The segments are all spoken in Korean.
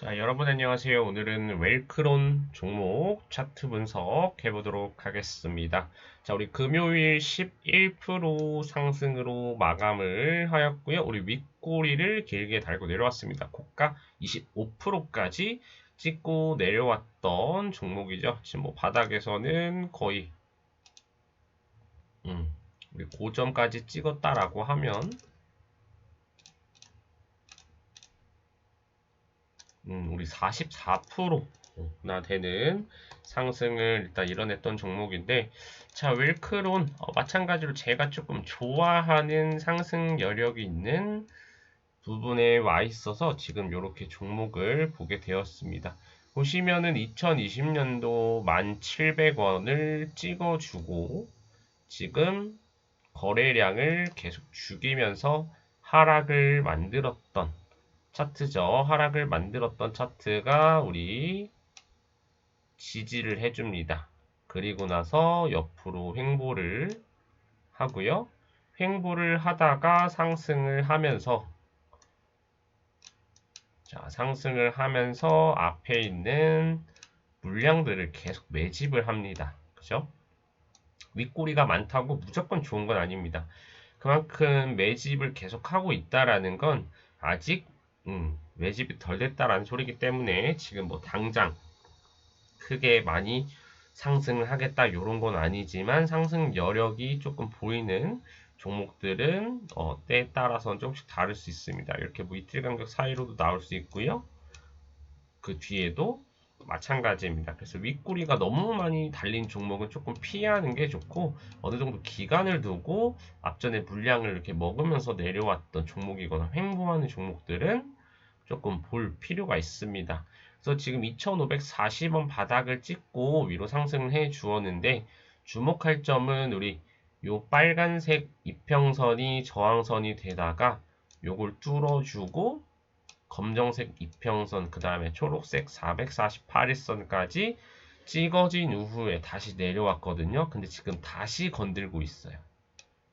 자, 여러분 안녕하세요. 오늘은 웰크론 종목 차트 분석 해보도록 하겠습니다. 자, 우리 금요일 11% 상승으로 마감을 하였고요. 우리 윗꼬리를 길게 달고 내려왔습니다. 고가 25%까지 찍고 내려왔던 종목이죠. 지금 뭐 바닥에서는 거의 음, 우리 고점까지 찍었다라고 하면 음, 우리 44%나 되는 상승을 일단 이뤄냈던 종목인데 자 웰크론 어, 마찬가지로 제가 조금 좋아하는 상승 여력이 있는 부분에 와 있어서 지금 이렇게 종목을 보게 되었습니다. 보시면은 2020년도 1,700원을 찍어주고 지금 거래량을 계속 죽이면서 하락을 만들었던 차트죠. 하락을 만들었던 차트가 우리 지지를 해줍니다. 그리고 나서 옆으로 횡보를 하고요. 횡보를 하다가 상승을 하면서 자, 상승을 하면서 앞에 있는 물량들을 계속 매집을 합니다. 그죠? 윗꼬리가 많다고 무조건 좋은 건 아닙니다. 그만큼 매집을 계속 하고 있다라는 건 아직 음, 매집이 덜 됐다라는 소리기 때문에 지금 뭐 당장 크게 많이 상승을 하겠다 이런 건 아니지만 상승 여력이 조금 보이는 종목들은 어, 때에 따라서는 조금씩 다를 수 있습니다. 이렇게 뭐 이틀 간격 사이로도 나올 수 있고요. 그 뒤에도 마찬가지입니다. 그래서 윗구리가 너무 많이 달린 종목은 조금 피하는 게 좋고 어느 정도 기간을 두고 앞전에 물량을 이렇게 먹으면서 내려왔던 종목이거나 횡보하는 종목들은 조금 볼 필요가 있습니다. 그래서 지금 2540원 바닥을 찍고 위로 상승을 해 주었는데 주목할 점은 우리 요 빨간색 이평선이 저항선이 되다가 요걸 뚫어주고 검정색 이평선 그 다음에 초록색 448일선까지 찍어진 이후에 다시 내려왔거든요. 근데 지금 다시 건들고 있어요.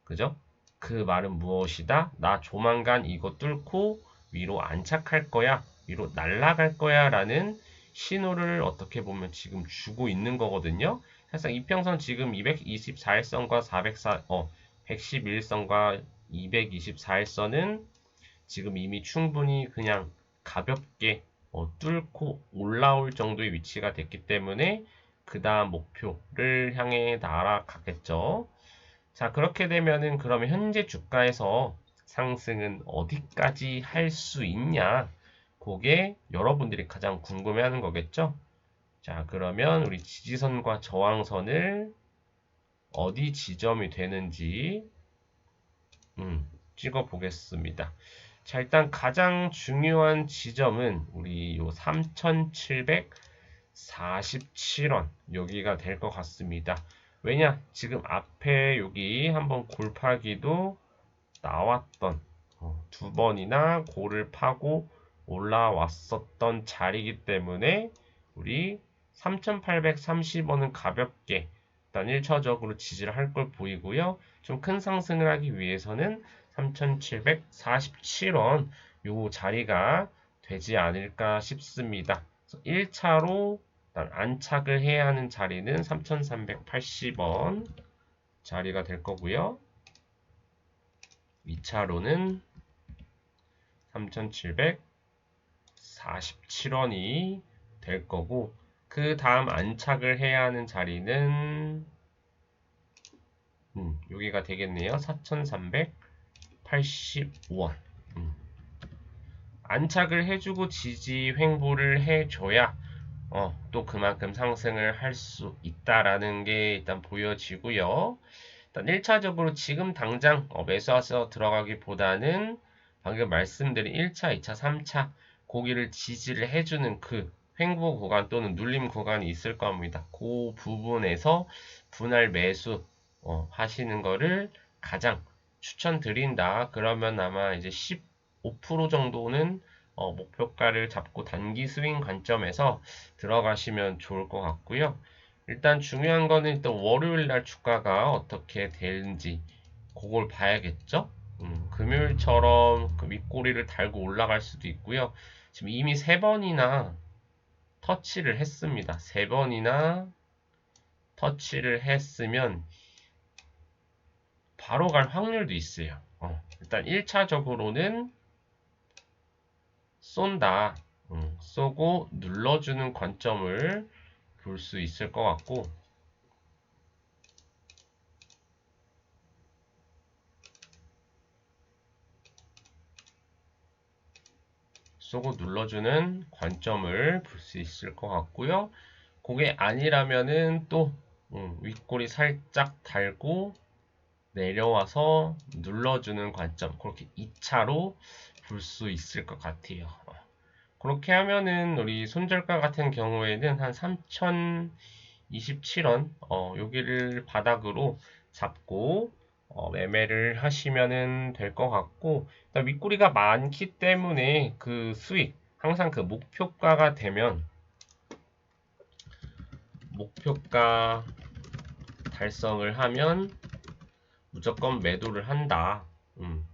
그죠? 그 말은 무엇이다? 나 조만간 이거 뚫고 위로 안착할 거야, 위로 날아갈 거야 라는 신호를 어떻게 보면 지금 주고 있는 거거든요. 사실상 이평선 지금 224일선과 404, 어, 111선과 224일선은 지금 이미 충분히 그냥 가볍게 어, 뚫고 올라올 정도의 위치가 됐기 때문에 그 다음 목표를 향해 날아가겠죠. 자, 그렇게 되면은 그러면 현재 주가에서 상승은 어디까지 할 수 있냐? 그게 여러분들이 가장 궁금해하는 거겠죠? 자, 그러면 우리 지지선과 저항선을 어디 지점이 되는지 음, 찍어 보겠습니다. 자, 일단 가장 중요한 지점은 우리 요 3747원 여기가 될 것 같습니다. 왜냐? 지금 앞에 여기 한번 골파기도 나왔던 어, 두 번이나 골을 파고 올라왔었던 자리이기 때문에 우리 3830원은 가볍게 일단 1차적으로 지지를 할 걸 보이고요. 좀 큰 상승을 하기 위해서는 3747원 요 자리가 되지 않을까 싶습니다. 1차로 안착을 해야 하는 자리는 3380원 자리가 될 거고요. 2차로는 3,747원이 될 거고 그 다음 안착을 해야 하는 자리는 음, 여기가 되겠네요. 4,380원 음. 안착을 해주고 지지 횡보를 해줘야 어, 또 그만큼 상승을 할 수 있다라는 게 일단 보여지고요. 일단 1차적으로 지금 당장 어, 매수해서 들어가기보다는 방금 말씀드린 1차, 2차, 3차 고기를 지지를 해주는 그 횡보 구간 또는 눌림 구간이 있을 겁니다. 그 부분에서 분할 매수 어, 하시는 거를 가장 추천드린다. 그러면 아마 이제 15% 정도는 어, 목표가를 잡고 단기 스윙 관점에서 들어가시면 좋을 것 같고요. 일단 중요한 거는 일단 월요일 날 주가가 어떻게 되는지 그걸 봐야겠죠. 음, 금요일처럼 그 윗꼬리를 달고 올라갈 수도 있고요. 지금 이미 세 번이나 터치를 했습니다. 세 번이나 터치를 했으면 바로 갈 확률도 있어요. 어, 일단 1차적으로는 쏜다. 음, 쏘고 눌러주는 관점을 볼 수 있을 것 같고 쏘고 눌러주는 관점을 볼 수 있을 것 같고요. 그게 아니라면은 또 음, 윗골이 살짝 달고 내려와서 눌러주는 관점 그렇게 2차로 볼 수 있을 것 같아요. 어. 그렇게 하면은 우리 손절가 같은 경우에는 한 3027원 어, 여기를 바닥으로 잡고 어, 매매를 하시면은 될 것 같고 윗꼬리가 많기 때문에 그 수익 항상 그 목표가가 되면 목표가 달성을 하면 무조건 매도를 한다. 음.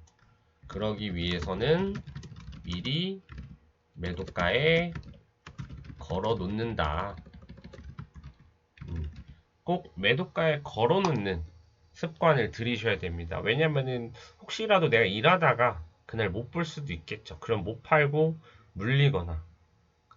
그러기 위해서는 미리 매도가에 걸어 놓는다. 음. 꼭 매도가에 걸어 놓는 습관을 들이셔야 됩니다. 왜냐면은 혹시라도 내가 일하다가 그날 못 볼 수도 있겠죠. 그럼 못 팔고 물리거나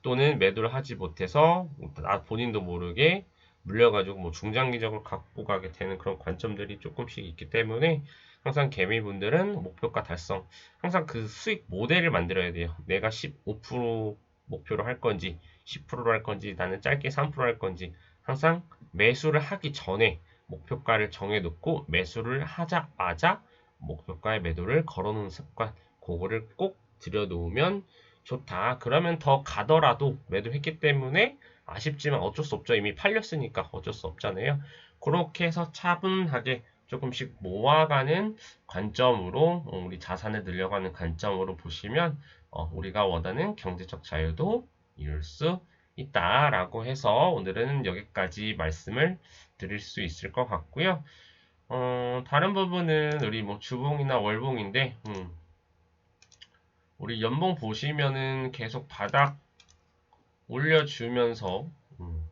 또는 매도를 하지 못해서 나 본인도 모르게 물려가지고 뭐 중장기적으로 갖고 가게 되는 그런 관점들이 조금씩 있기 때문에 항상 개미분들은 목표가 달성 항상 그 수익 모델을 만들어야 돼요. 내가 15% 목표로 할 건지 10%로 할 건지 나는 짧게 3%할 건지 항상 매수를 하기 전에 목표가를 정해놓고 매수를 하자마자 목표가의 매도를 걸어놓는 습관 그거를 꼭 들여놓으면 좋다. 그러면 더 가더라도 매도했기 때문에 아쉽지만 어쩔 수 없죠. 이미 팔렸으니까 어쩔 수 없잖아요. 그렇게 해서 차분하게 조금씩 모아가는 관점으로 어, 우리 자산을 늘려가는 관점으로 보시면 어, 우리가 원하는 경제적 자유도 이룰 수 있다라고 해서 오늘은 여기까지 말씀을 드릴 수 있을 것 같고요. 어, 다른 부분은 우리 뭐 주봉이나 월봉인데 음, 우리 연봉 보시면은 계속 바닥 올려주면서 음,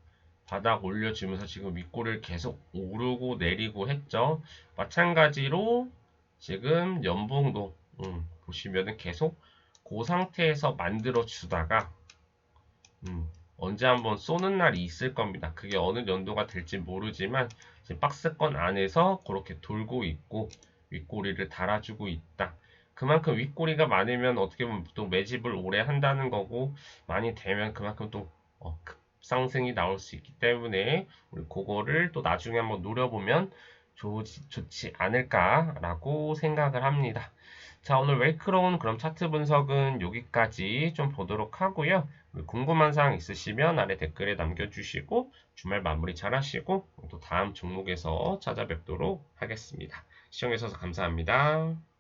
바닥 올려주면서 지금 윗골을 계속 오르고 내리고 했죠. 마찬가지로 지금 연봉도 음, 보시면은 계속 그 상태에서 만들어 주다가 음, 언제 한번 쏘는 날이 있을 겁니다. 그게 어느 연도가 될지 모르지만 지금 박스권 안에서 그렇게 돌고 있고 윗꼬리를 달아주고 있다. 그만큼 윗꼬리가 많으면 어떻게 보면 또 매집을 오래 한다는 거고 많이 되면 그만큼 또 어, 급상승이 나올 수 있기 때문에 우리 그거를 또 나중에 한번 노려보면 좋지, 좋지 않을까라고 생각을 합니다. 자 오늘 웰크로운 그럼 차트 분석은 여기까지 좀 보도록 하고요. 궁금한 사항 있으시면 아래 댓글에 남겨주시고 주말 마무리 잘 하시고 또 다음 종목에서 찾아뵙도록 하겠습니다. 시청해주셔서 감사합니다.